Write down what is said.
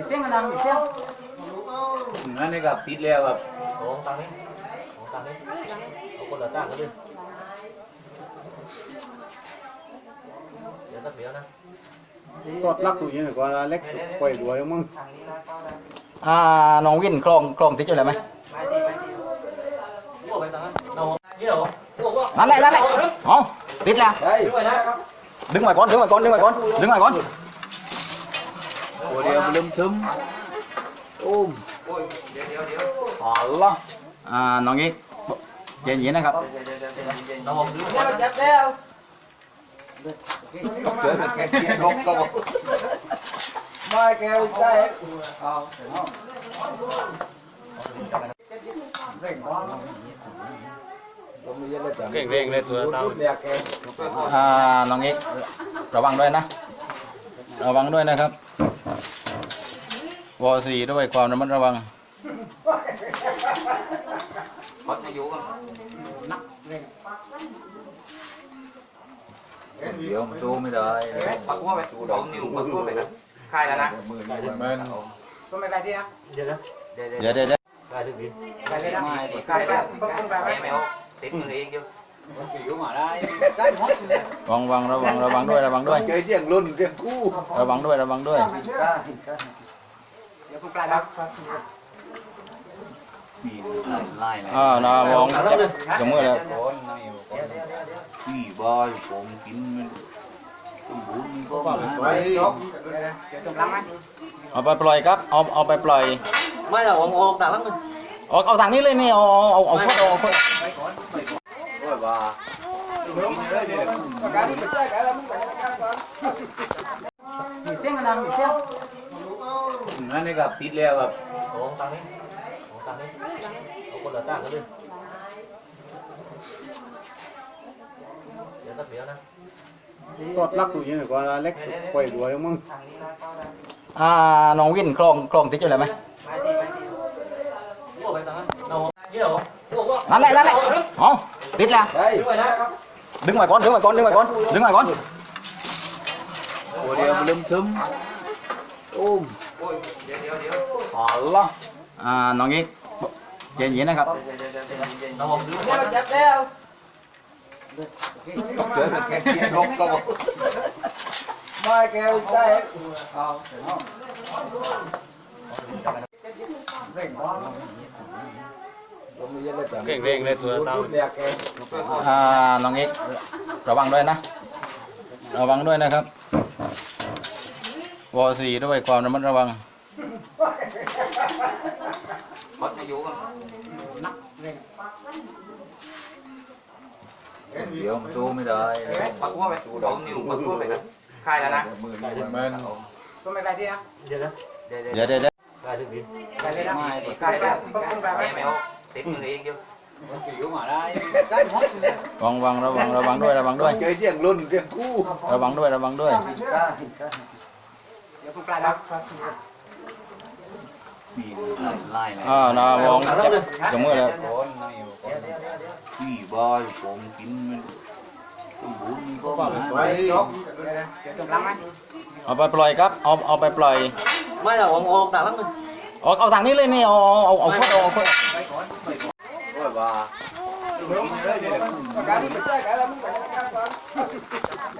มีเสียงกันนะมีเสียงนั่นนี่กับติดแล้วครับโอ้ตังนี้โอ้ตังนี้เอาคนละตั้งกันดิเดี๋ยวตักเดียวนะกดลักตัวอยังไงก่อนละเล็กปล่อยรวยมึงอ่าน้องวินคลองคลองติดอยู่เลยไหมพวกไปตังนั้นน้องเดี๋ยวพวกว่านั่นแหละนั่นแหละอ๋อติดแล้วเฮ้ยดึงไปนะดึงไว้ก่อนดึงไว้ก่อนดึงไว้ก่อนดึงไว้ก่อนตัวเดียวมันลืมทึมอุ้มอ๋อเหรออ่าน้องอีกเย็นๆนะครับน้องดึงจับแล้วเจอแกเกียร์นกก็บอกไม่แกใจเก่งเร่งเลยตัวเต้าเรียกแกอ่าน้องอีกระวังด้วยนะ ระวังด้วยนะครับ วอสีด้วยความระมัดระวังพัดอายุกันเดี๋ยวมันสู้ไม่ได้ปักหัวไปเอานิ้วปักหัวไปนะคลายแล้วนะมือนี่มันก็ไม่ไกลที่นะเดี๋ยวนะเดี๋ยวเดี๋ยวเดี๋ยวคลายดึงดิไกลที่นะคลายแล้วแม่ไม่เอาติดมือเองเดียวผิวมาได้ใจหมดเลยระวังระวังระวังด้วยระวังด้วยเจอเจียงรุ่นเจียงคู่ระวังด้วยระวังด้วย เดี๋ยวผมไกลแล้วมีไล่เลยอ่านะวองจับจับมือแล้วก้อนนี่พี่บอยผมกินมันสมบูรณ์ก็มาไว้ยกเดี๋ยวตรงหลังไหมเอาไปปล่อยครับ เอาเอาไปปล่อย ไม่เอาเอาต่างนั้นเลยเอาเอาทางนี้เลยนี่เอาเอาเอาเอาพดเอาพดโอ้ยว่ากินเลยเนี่ยการที่ไปใจกันแล้วมึงไปกันก่อนมีเสียงกันนะมีเสียง นั่นนี่กับติดแล้วครับโอ้ตังนี้โอ้ตังนี้เอาคนละตั้งกันดิเดี๋ยวตักเดียวนะกดลักตัวอยังไงก่อนละเล็กปล่อยรวยมึงอ่าน้องวินคลองคลองติดอยู่เลยไหมพวกไปตังนั้นน้องเดี๋ยวพวกว่านั่นแหละนั่นแหละอ๋อติดแล้วเฮ้ยดึงไปนะดึงไว้ก่อนดึงไว้ก่ อนดึงไว้ก่อนดึงไว้ก่อนตัวเดียวมันลืมทึมอุ้มอ๋อเหรออ่าน้องอีกเย็นๆนะครับน้องดึงเดี๋ยวจับแล้วเจอแกเกียร์นกก็บอกไม่แกใจเก่งเร่งเลยตัวเต้าเรียกแกอ่าน้องอีกระวังด้วยนะ ระวังด้วยนะครับ วอสีด้วยความระมัดระวังพัดอายุกันเดี๋ยวมันสู้ไม่ได้ปักหัวไปเอานิ้วปักหัวไปนะคลายแล้วนะมือนี่มันก็ไม่ไกลที่นะเดี๋ยวนะเดี๋ยวเดี๋ยวเดี๋ยวคลายดึงดิไกลที่นะคลายแล้วผมไกลไหมแม่ไม่เอาติดมือเองเดียวผิวมาได้ใจหมดเลยระวังระวังระวังระวังด้วยระวังด้วยเจอเจียงรุ่นเจียงคู่ระวังด้วยระวังด้วยเดี๋ ยวผมไกลแล้วมีไล่เลยอ่านะวองจับจับมือแล้วก้อนนี่พี่บอยผมกินมันสมบูรณ์ก็มาไว้ยกเดี๋ยวตรงหลังไหมเอาไปปล่อยครับ เอาเอาไปปล่อย ไม่เอาเอาต่างนั้นเลยเอาเอาทางนี้เลยนี่เอาเอาเอาพดเอาพดโอ้ยว่ากินเลยเนี่ยการที่ไปใจกันแล้วมึงไปกันก่อน